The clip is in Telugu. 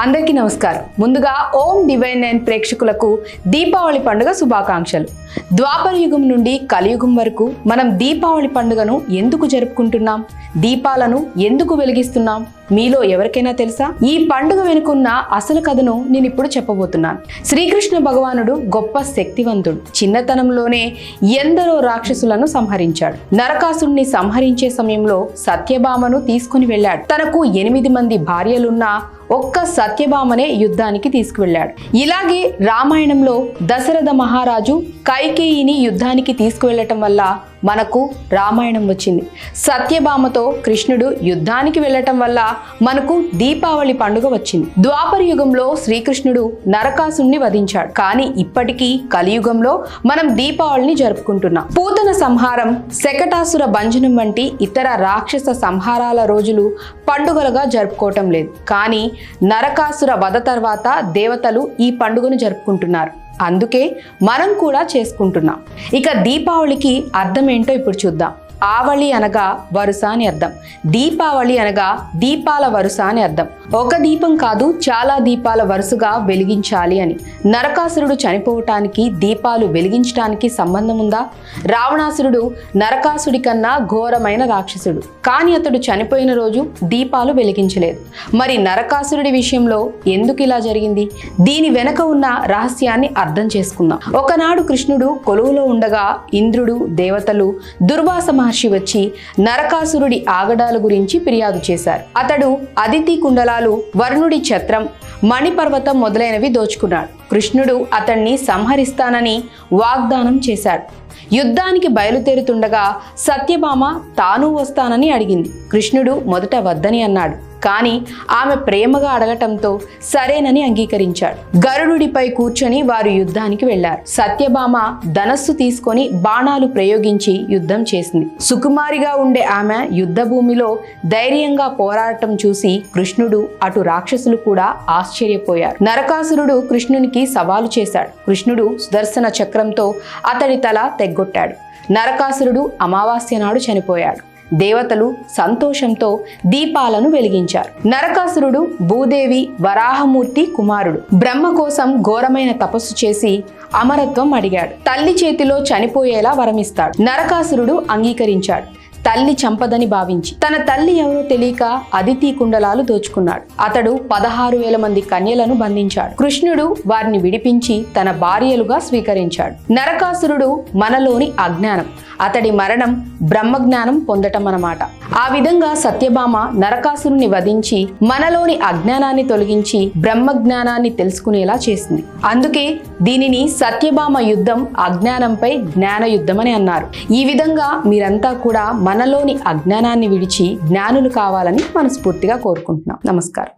అందరికీ నమస్కారం. ముందుగా ఓం డివైన్ నైన్ ప్రేక్షకులకు దీపావళి పండుగ శుభాకాంక్షలు. ద్వాపర యుగం నుండి కలియుగం వరకు మనం దీపావళి పండుగను ఎందుకు జరుపుకుంటున్నాం? దీపాలను ఎందుకు వెలిగిస్తున్నాం? మీలో ఎవరికైనా తెలుసా? ఈ పండుగ వెనుకున్న అసలు కథను నేను ఇప్పుడు చెప్పబోతున్నాను. శ్రీకృష్ణ భగవానుడు గొప్ప శక్తివంతుడు. చిన్నతనంలోనే ఎందరో రాక్షసులను సంహరించాడు. నరకాసుడిని సంహరించే సమయంలో సత్యభామను తీసుకుని వెళ్ళాడు. తనకు ఎనిమిది మంది భార్యలున్నా ఒక్క సత్యభామనే యుద్ధానికి తీసుకువెళ్ళాడు. ఇలాగే రామాయణంలో దశరథ మహారాజు కైకేయిని యుద్ధానికి తీసుకువెళ్ళటం వల్ల మనకు రామాయణం వచ్చింది. సత్యభామతో కృష్ణుడు యుద్ధానికి వెళ్ళటం వల్ల మనకు దీపావళి పండుగ వచ్చింది. ద్వాపర యుగంలో శ్రీకృష్ణుడు నరకాసుని వధించాడు. కానీ ఇప్పటికీ కలియుగంలో మనం దీపావళిని జరుపుకుంటున్నాం. పూతన సంహారం శకటాసుర భంజనం వంటి ఇతర రాక్షస సంహారాల రోజులు పండుగలుగా జరుపుకోవటం లేదు. కానీ నరకాసుర వధ తర్వాత దేవతలు ఈ పండుగను జరుపుకుంటున్నారు. అందుకే మనం కూడా చేసుకుంటున్నాం. ఇక దీపావళికి అర్థం ఏంటో ఇప్పుడు చూద్దాం. ఆవళి అనగా వరుస అని అర్థం. దీపావళి అనగా దీపాల వరుస అని అర్థం. ఒక దీపం కాదు చాలా దీపాల వరుసగా వెలిగించాలి అని. నరకాసురుడు చనిపోవటానికి దీపాలు వెలిగించడానికి సంబంధం ఉందా? రావణాసురుడు నరకాసుడి కన్నా ఘోరమైన రాక్షసుడు. కానీ అతడు చనిపోయిన రోజు దీపాలు వెలిగించలేదు. మరి నరకాసురుడి విషయంలో ఎందుకు ఇలా జరిగింది? దీని వెనక ఉన్న రహస్యాన్ని అర్థం చేసుకుందాం. ఒకనాడు కృష్ణుడు కొలువులో ఉండగా ఇంద్రుడు దేవతలు దుర్వాస మహర్షి వచ్చి నరకాసురుడి ఆగడాల గురించి ఫిర్యాదు చేశారు. అతడు అదితి కుండలాలు వరుణుడి ఛత్రం మణిపర్వతం మొదలైనవి దోచుకున్నాడు. కృష్ణుడు అతన్ని సంహరిస్తానని వాగ్దానం చేశాడు. యుద్ధానికి బయలుదేరుతుండగా సత్యభామ తాను వస్తానని అడిగింది. కృష్ణుడు మొదట వద్దని అన్నాడు. కానీ ఆమె ప్రేమగా అడగటంతో సరేనని అంగీకరించాడు. గరుడుడిపై కూర్చొని వారు యుద్ధానికి వెళ్ళారు సత్యభామ ధనస్సు తీసుకొని బాణాలు ప్రయోగించి యుద్ధం చేసింది. సుకుమారిగా ఉండే ఆమె యుద్ధ భూమిలో ధైర్యంగా పోరాడటం చూసి కృష్ణుడు అటు రాక్షసులు కూడా ఆశ్చర్యపోయారు. నరకాసురుడు కృష్ణునికి సవాలు చేశాడు. కృష్ణుడు సుదర్శన చక్రంతో అతడి తల తెగ్గొట్టాడు. నరకాసురుడు అమావాస్య నాడు చనిపోయాడు. దేవతలు సంతోషంతో దీపాలను వెలిగించారు. నరకాసురుడు భూదేవి వరాహమూర్తి కుమారుడు. బ్రహ్మ కోసం ఘోరమైన తపస్సు చేసి అమరత్వం అడిగాడు. తల్లి చేతిలో చనిపోయేలా వరమిస్తాడు. నరకాసురుడు అంగీకరించాడు. తల్లి చంపదని భావించి తన తల్లి ఎవరో తెలియక అదితి కుండలాలు దోచుకున్నాడు. అతడు పదహారు వేల మంది కన్యలను బంధించాడు. కృష్ణుడు వారిని విడిపించి తన భార్యలుగా స్వీకరించాడు. నరకాసురుడు మనలోని అజ్ఞానం. అతడి మరణం బ్రహ్మజ్ఞానం పొందటం అన్నమాట ఆ విధంగా సత్యభామ నరకాసురుని వధించి మనలోని అజ్ఞానాన్ని తొలగించి బ్రహ్మజ్ఞానాన్ని తెలుసుకునేలా చేసింది. అందుకే దీనిని సత్యభామ యుద్ధం అజ్ఞానంపై జ్ఞాన యుద్ధం అని అన్నారు. ఈ విధంగా మీరంతా కూడా మనలోని అజ్ఞానాన్ని విడిచి జ్ఞానులు కావాలని మనస్ఫూర్తిగా కోరుకుంటున్నాం. నమస్కారం.